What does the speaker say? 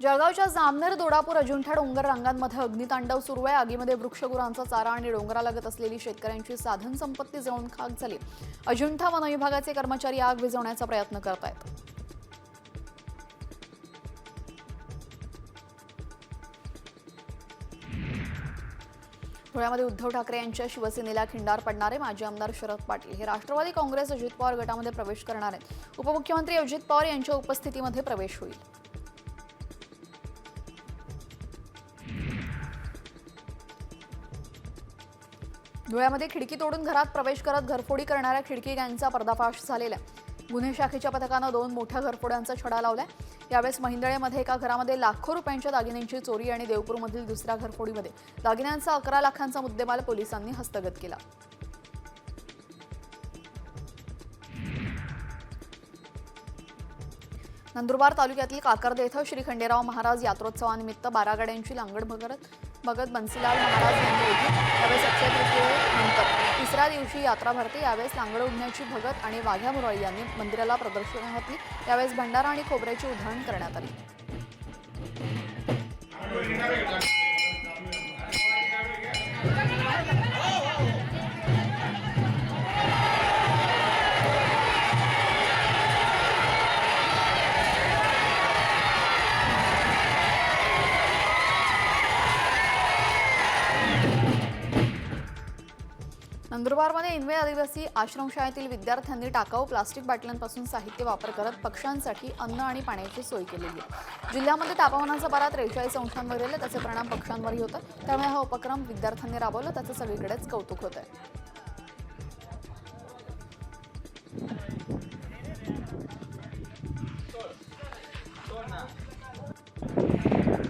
जळगावच्या जामनेर दोडापूर अजिंठा डोंगर रांगांमध्ये अग्नितांडव सुरू आहे. आगीमध्ये वृक्षगुरांचा चारा आणि डोंगरालगत असलेली शेतकऱ्यांची साधन संपत्ती जळून खाक झाली. अजिंठा वन विभागाचे कर्मचारी आग विझवण्याचा प्रयत्न करत आहेत धुळ्यामध्ये उद्धव ठाकरे यांच्या शिवसेनेला खिंडार पडणारे माजी आमदार शरद पाटील. हे राष्ट्रवादी काँग्रेस अजित पवार गटामध्ये प्रवेश करणार आहेत. उपमुख्यमंत्री अजित पवार यांच्या उपस्थितीमध्ये प्रवेश होईल. धुळ्यामध्ये खिडकी तोडून घरात प्रवेश करत घरफोडी करणाऱ्या खिडकी गँगचा पर्दाफाश झालेला आहे. गुन्हे शाखेच्या पथकानं दोन मोठ्या घरफोड्यांचा छडा लावलाय. यावेळेस महिंदळेमध्ये एका घरामध्ये लाखो रुपयांच्या दागिन्यांची चोरी आणि देवपूरमधील दुसऱ्या घरफोडीमध्ये. दागिन्यांचा अकरा लाखांचा मुद्देमाल पोलिसांनी हस्तगत केला. नंदुरबार तालुक्यातील काकर्दे इथं श्री खंडेराव महाराज यात्रोत्सवानिमित्त बारागड्यांची लांगड भगत भगत बन्सीलाल महाराज यांनी ओढली अक्षय तृतीयेनंतर तिसऱ्या दिवशी यात्रा भरते. यावेळेस लांगड उडण्याची भगत आणि वाघ्या मुरळी यांनी मंदिराला प्रदर्शन घातली. यावेळेस भंडारा आणि खोबऱ्याची उधळण करण्यात आली. नंदुरबारमध्ये इनवे आदिवासी आश्रमशाळेतील विद्यार्थ्यांनी टाकाऊ प्लास्टिक बाटल्यांपासून साहित्य वापर करत पक्ष्यांसाठी अन्न आणि पाण्याची सोय केलेली आहे. जिल्ह्यामध्ये तापमानाचा पारा त्रेचाळीस अंशांवर गेले त्याचे परिणाम पक्ष्यांवरही होतं त्यामुळे हा उपक्रम विद्यार्थ्यांनी राबवला त्याचं सगळीकडेच कौतुक होत आहे